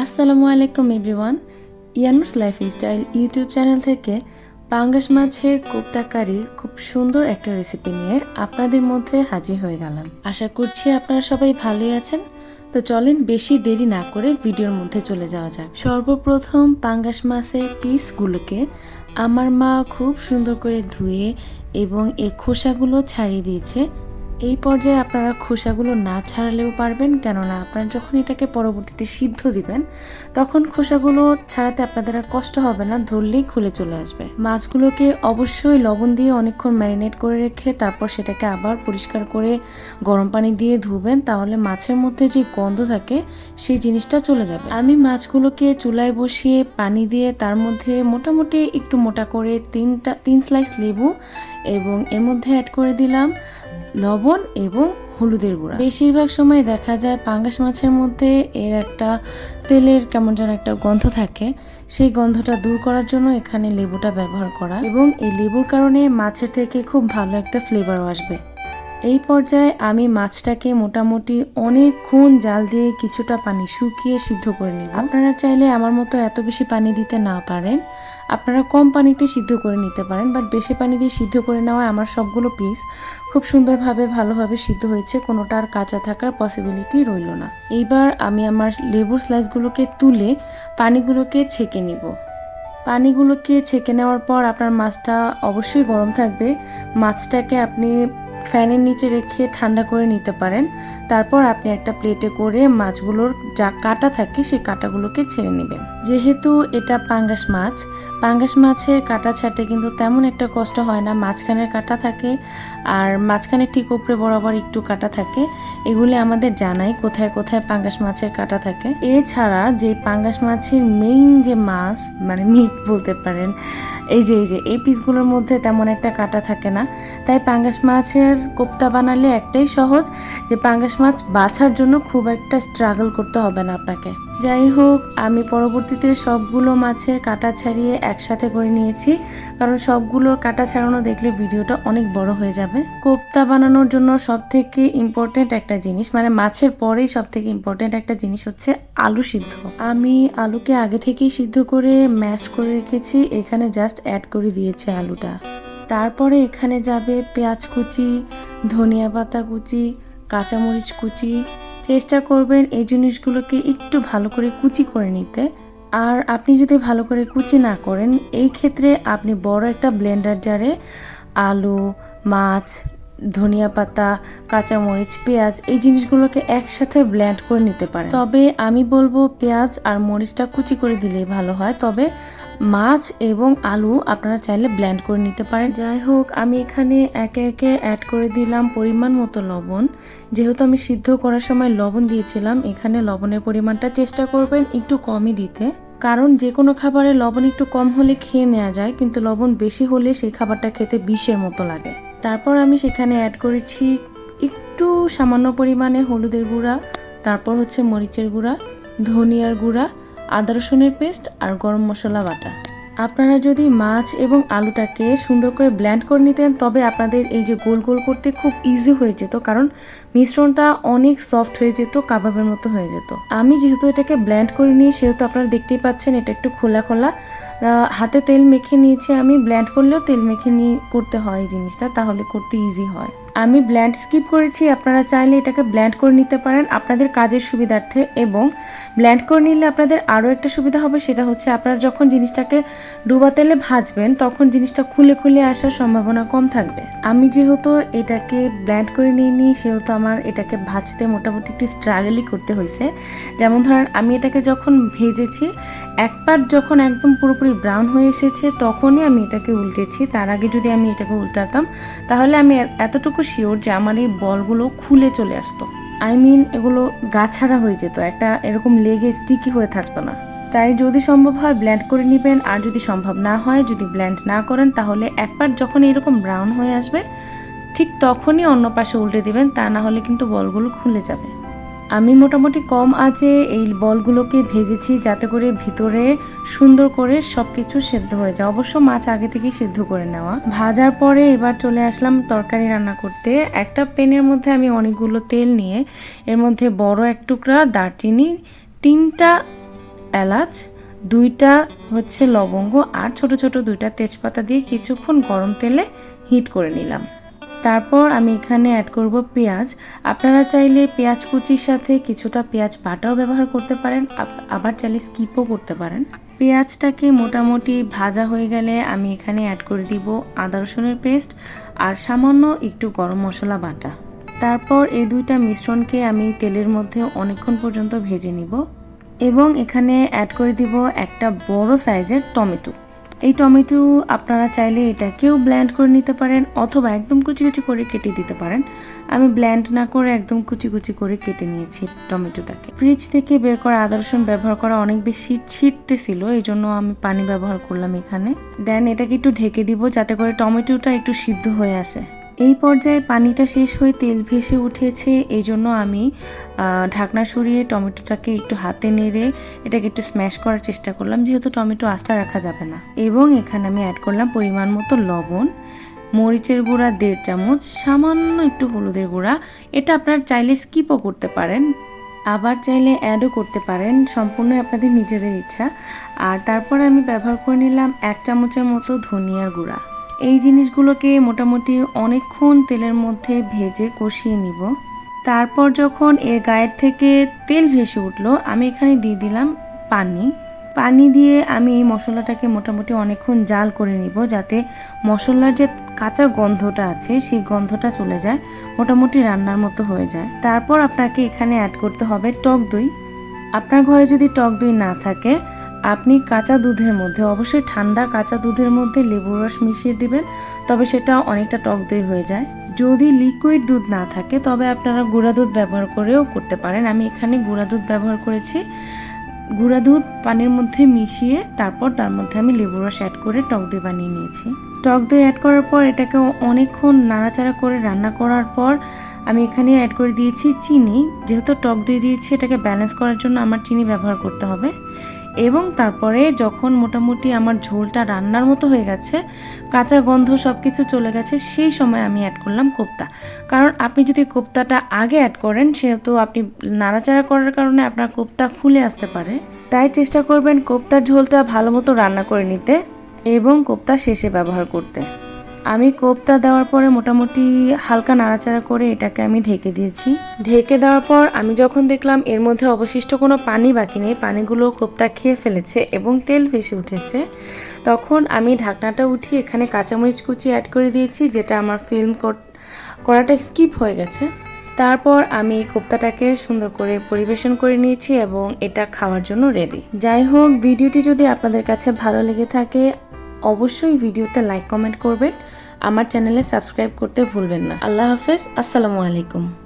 আসসালামু আলাইকুম everyone, Yanus life style YouTube channel থেকে পাঙ্গাস মাছের কোপ্তা কারির খুব সুন্দর একটা রেসিপি নিয়ে আপনাদের মধ্যে হাজির হয়ে গেলাম। আশা করছি আপনারা সবাই ভালোই আছেন। তো চলেন বেশি দেরি না করে ভিডিওর মধ্যে চলে যাওয়া যাক। সর্বপ্রথম পাঙ্গাস মাছের পিসগুলোকে আমার মা খুব সুন্দর করে ধুয়ে এবং এর খোসাগুলো ছাড়িয়ে দিয়েছে। এই পর্যায়ে আপনারা খোসাগুলো না ছাড়ালেও পারবেন, কেননা আপনারা যখন এটাকে পরবর্তীতে সিদ্ধ দিবেন, তখন খোসাগুলো ছাড়াতে আপনাদের আর কষ্ট হবে না, ধরলেই খুলে চলে আসবে। মাছগুলোকে অবশ্যই লবণ দিয়ে অনেকক্ষণ ম্যারিনেট করে রেখে তারপর সেটাকে আবার পরিষ্কার করে গরম পানি দিয়ে ধুবেন, তাহলে মাছের মধ্যে যে গন্ধ থাকে, সেই জিনিসটা চলে যাবে। আমি মাছগুলোকে চুলায় বসিয়ে পানি দিয়ে তার মধ্যে মোটামুটি একটু মোটা করে তিনটা, তিন স্লাইস লেবু এবং এর মধ্যে অ্যাড করে দিলাম লবণ এবং হলুদের গুঁড়া। বেশিরভাগ সময় দেখা যায় পাঙ্গাস মাছের মধ্যে এর একটা তেলের কেমন যেন একটা গন্ধ থাকে। সেই গন্ধটা দূর করার জন্য এখানে লেবুটা ব্যবহার করা। এবং এই লেবুর কারণে মাছের থেকে খুব ভালো একটা ফ্লেভারও আসবে। এই পর্যায়ে আমি মাছটাকে মোটামুটি অনেকক্ষণ জাল দিয়ে কিছুটা পানি শুকিয়ে সিদ্ধ করে নিব। আপনারা চাইলে আমার মতো এত বেশি পানি দিতে না পারেন। আপনারা কম পানিতে সিদ্ধ করে নিতে পারেন বাট বেশি পানি দিয়ে সিদ্ধ করে নেওয়ায় আমার সবগুলো পিস খুব সুন্দরভাবে, ভালোভাবে সিদ্ধ হয়েছে, কোনোটা আর কাঁচা থাকার পসিবিলিটি রইল না। এইবার আমি আমার লেবুর স্লাইসগুলোকে তুলে পানিগুলোকে ছেঁকে নিব। পানিগুলোকে ছেঁকে নেওয়ার পর আপনার মাছটা অবশ্যই গরম থাকবে। মাছটাকে আপনি ফ্যানের নিচে রেখে ঠান্ডা করে নিতে পারেন। তারপর আপনি একটা প্লেটে করে মাছগুলোর যা কাটা থাকে সেই কাটাগুলোকে ছেড়ে নেবেন। যেহেতু এটা পাঙ্গাস মাছ, পাঙ্গাস মাছের কাটা ছাড়তে কিন্তু তেমন একটা কষ্ট হয় না। মাঝখানের কাটা থাকে আর মাঝখানে ঠিক উপরে বরাবর একটু কাটা থাকে। এগুলি আমাদের জানাই কোথায় কোথায় পাঙ্গাস মাছের কাটা থাকে। এছাড়া যে পাঙ্গাস মাছের মেইন যে মাছ মানে মিট বলতে পারেন, এই যে এই যে, এই পিসগুলোর মধ্যে তেমন একটা কাটা থাকে না। তাই পাঙ্গাস মাছের কোপ্তা বানালে একটাই সহজ, যে পাঙ্গাস মাছ বাছার জন্য খুব একটা স্ট্রাগল করতে হবে না আপনাকে। যাই হোক, আমি পরবর্তীতে সবগুলো মাছের কাটা ছাড়িয়ে একসাথে করে নিয়েছি, কারণ সবগুলোর কাটা ছাড়ানো দেখলে ভিডিওটা অনেক বড় হয়ে যাবে। কোপ্তা বানানোর জন্য সব থেকে ইম্পর্টেন্ট একটা জিনিস মানে মাছের পরেই সব থেকে ইম্পর্টেন্ট একটা জিনিস হচ্ছে আলু সিদ্ধ। আমি আলুকে আগে থেকেই সিদ্ধ করে ম্যাশ করে রেখেছি, এখানে জাস্ট অ্যাড করে দিয়েছি আলুটা। তারপরে এখানে যাবে পেঁয়াজ কুচি, ধনিয়া পাতা কুচি, কাঁচামরিচ কুচি। চেষ্টা করবেন এই জিনিসগুলোকে একটু ভালো করে কুচি করে নিতে। আর আপনি যদি ভালো করে কুচি না করেন, এই ক্ষেত্রে আপনি বড় একটা ব্লেন্ডার জারে আলু, মাছ, ধনিয়া পাতা, কাঁচামরিচ, পেঁয়াজ এই জিনিসগুলোকে একসাথে ব্লেন্ড করে নিতে পারেন। তবে আমি বলব পেঁয়াজ আর মরিচটা কুচি করে দিলেই ভালো হয়। তবে মাছ এবং আলু আপনারা চাইলে ব্লেন্ড করে নিতে পারেন। যাই হোক, আমি এখানে একে একে অ্যাড করে দিলাম পরিমাণ মতো লবণ। যেহেতু আমি সিদ্ধ করার সময় লবণ দিয়েছিলাম, এখানে লবণের পরিমাণটা চেষ্টা করবেন একটু কমই দিতে। কারণ যে কোনো খাবারে লবণ একটু কম হলে খেয়ে নেওয়া যায়, কিন্তু লবণ বেশি হলে সেই খাবারটা খেতে বিষের মতো লাগে। তারপর আমি সেখানে অ্যাড করেছি একটু সামান্য পরিমাণে হলুদের গুঁড়া, তারপর হচ্ছে মরিচের গুঁড়া, ধনিয়ার গুঁড়া আদা, রসুনের পেস্ট আর গরম মশলা বাটা। আপনারা যদি মাছ এবং আলুটাকে সুন্দর করে ব্ল্যান্ড করে নিতেন, তবে আপনাদের এই যে গোল গোল করতে খুব ইজি হয়ে যেত, কারণ মিশ্রণটা অনেক সফট হয়ে যেত, কাবাবের মতো হয়ে যেত। আমি যেহেতু এটাকে ব্ল্যান্ড করে নিই, সেহেতু আপনারা দেখতেই পাচ্ছেন এটা একটু খোলা খোলা। হাতে তেল মেখে নিয়েছি আমি ব্ল্যান্ড করলেও তেল মেখে নিয়ে করতে হয় এই জিনিসটা, তাহলে করতে ইজি হয়। আমি ব্ল্যান্ড স্কিপ করেছি, আপনারা চাইলে এটাকে ব্ল্যান্ড করে নিতে পারেন আপনাদের কাজের সুবিধার্থে এবং ব্ল্যান্ড করে নিলে আপনাদের আরও একটা সুবিধা হবে, সেটা হচ্ছে আপনারা যখন জিনিসটাকে ডুবা তেলে ভাজবেন, তখন জিনিসটা খুলে খুলে আসার সম্ভাবনা কম থাকবে। আমি যেহেতু এটাকে ব্ল্যান্ড করে নিয়ে নিই সেহেতু আমার এটাকে ভাজতে মোটামুটি একটু স্ট্রাগলই করতে হয়েছে। যেমন ধরেন, আমি এটাকে যখন ভেজেছি এক পাট যখন একদম পুরোপুরি ব্রাউন হয়ে এসেছে, তখনই আমি এটাকে উল্টেছি। তার আগে যদি আমি এটাকে উল্টাতাম, তাহলে আমি এতটুকু শিওর যে আমার এই বলগুলো খুলে চলে আসতো। আই মিন এগুলো গাছাড়া হয়ে যেত, একটা এরকম লেগে স্টিকি হয়ে থাকতো না। তাই যদি সম্ভব হয় ব্ল্যান্ড করে নেবেন, আর যদি সম্ভব না হয়, যদি ব্ল্যান্ড না করেন, তাহলে একবার যখন এরকম ব্রাউন হয়ে আসবে, ঠিক তখনই অন্য পাশে উল্টে দিবেন, তা না হলে কিন্তু বলগুলো খুলে যাবে। আমি মোটামুটি কম আঁচে এই বলগুলোকে ভেজেছি যাতে করে ভিতরে সুন্দর করে সব কিছু সেদ্ধ হয়ে যায়। অবশ্য মাছ আগে থেকেই সেদ্ধ করে নেওয়া। ভাজার পরে এবার চলে আসলাম তরকারি রান্না করতে। একটা প্যানের মধ্যে আমি অনেকগুলো তেল নিয়ে, এর মধ্যে বড় এক টুকরা দারচিনি, তিনটা এলাচ, দুইটা হচ্ছে লবঙ্গ আর ছোট ছোট দুইটা তেজপাতা দিয়ে কিছুক্ষণ গরম তেলে হিট করে নিলাম। তারপর আমি এখানে অ্যাড করব পেঁয়াজ। আপনারা চাইলে পেঁয়াজ কুচির সাথে কিছুটা পেঁয়াজ বাটাও ব্যবহার করতে পারেন আবার চাইলে স্কিপও করতে পারেন। পেঁয়াজটাকে মোটামুটি ভাজা হয়ে গেলে আমি এখানে অ্যাড করে দিব আদা রসুনের পেস্ট আর সামান্য একটু গরম মশলা বাটা। তারপর এই দুইটা মিশ্রণকে আমি তেলের মধ্যে অনেকক্ষণ পর্যন্ত ভেজে নিব এবং এখানে অ্যাড করে দিব একটা বড় সাইজের টমেটো। এই টমেটো আপনারা চাইলে এটা কেউ ব্ল্যান্ড করে নিতে পারেন অথবা একদম কুচি কুচি করে কেটে দিতে পারেন। আমি ব্ল্যান্ড না করে একদম কুচি কুচি করে কেটে নিয়েছি টমেটোটাকে। ফ্রিজ থেকে বের করা আদা রসুন ব্যবহার করা অনেক বেশি ছিটতেছিল এই জন্য আমি পানি ব্যবহার করলাম এখানে। দেন এটাকে একটু ঢেকে দিব যাতে করে টমেটোটা একটু সিদ্ধ হয়ে আসে। এই পর্যায়ে পানিটা শেষ হয়ে তেল ভেসে উঠেছে এই জন্য আমি ঢাকনা সরিয়ে টমেটোটাকে একটু হাতে নেড়ে এটাকে একটু স্ম্যাশ করার চেষ্টা করলাম, যেহেতু টমেটো আস্তা রাখা যাবে না। এবং এখানে আমি অ্যাড করলাম পরিমাণ মতো লবণ, মরিচের গুঁড়া দেড় চামচ, সামান্য একটু হলুদের গুঁড়া। এটা আপনার চাইলে স্কিপও করতে পারেন, আবার চাইলে অ্যাডও করতে পারেন সম্পূর্ণ আপনাদের নিজেদের ইচ্ছা। আর তারপর আমি ব্যবহার করে নিলাম এক চামচের মতো ধনিয়ার গুঁড়া। এই জিনিসগুলোকে মোটামুটি অনেকক্ষণ তেলের মধ্যে ভেজে কষিয়ে নিব। তারপর যখন এর গায়ের থেকে তেল ভেসে উঠল, আমি এখানে দিয়ে দিলাম পানি। পানি দিয়ে আমি এই মশলাটাকে মোটামুটি অনেকক্ষণ জাল করে নিব যাতে মশলার যে কাঁচা গন্ধটা আছে, সেই গন্ধটা চলে যায়, মোটামুটি রান্নার মতো হয়ে যায়। তারপর আপনাকে এখানে অ্যাড করতে হবে টক দই। আপনার ঘরে যদি টক দই না থাকে আপনি কাঁচা দুধের মধ্যে, অবশ্যই ঠান্ডা কাঁচা দুধের মধ্যে লেবুর রস মিশিয়ে দিবেন, তবে সেটা অনেকটা টক দই হয়ে যায়। যদি লিকুইড দুধ না থাকে, তবে আপনারা গুঁড়া দুধ ব্যবহার করেও করতে পারেন। আমি এখানে গুঁড়া দুধ ব্যবহার করেছি। গুঁড়া দুধ পানির মধ্যে মিশিয়ে, তারপর তার মধ্যে আমি লেবু রস অ্যাড করে টক দই বানিয়ে নিয়েছি। টক দই অ্যাড করার পর এটাকে অনেকক্ষণ নাড়াচাড়া করে রান্না করার পর আমি এখানে অ্যাড করে দিয়েছি চিনি। যেহেতু টক দই দিয়েছি, এটাকে ব্যালেন্স করার জন্য আমার চিনি ব্যবহার করতে হবে। এবং তারপরে যখন মোটামুটি আমার ঝোলটা রান্নার মতো হয়ে গেছে, কাঁচা গন্ধ সব কিছু চলে গেছে, সেই সময় আমি অ্যাড করলাম কোপ্তা। কারণ আপনি যদি কোপ্তাটা আগে অ্যাড করেন, সেহেতু আপনি নাড়াচাড়া করার কারণে আপনার কোপ্তা খুলে আসতে পারে। তাই চেষ্টা করবেন কোপ্তার ঝোলটা ভালো মতো রান্না করে নিতে এবং কোপ্তা শেষে ব্যবহার করতে। আমি কোপ্তা দেওয়ার পরে মোটামুটি হালকা নাড়াচাড়া করে এটাকে আমি ঢেকে দিয়েছি। ঢেকে দেওয়ার পর আমি যখন দেখলাম এর মধ্যে অবশিষ্ট কোনো পানি বাকি নেই, পানিগুলো কোপ্তা খেয়ে ফেলেছে এবং তেল ভেসে উঠেছে, তখন আমি ঢাকনাটা উঠিয়ে এখানে কাঁচামরিচ কুচি অ্যাড করে দিয়েছি, যেটা আমার ফিল্ম করাটা স্কিপ হয়ে গেছে। তারপর আমি কোপ্তাটাকে সুন্দর করে পরিবেশন করে নিয়েছি এবং এটা খাওয়ার জন্য রেডি যাই হোক, ভিডিওটি যদি আপনাদের কাছে ভালো লেগে থাকে অবশ্যই ভিডিওতে লাইক কমেন্ট করবেন। আমার চ্যানেলে সাবস্ক্রাইব করতে ভুলবেন না। আল্লাহ হাফেজ। আসসালামু আলাইকুম।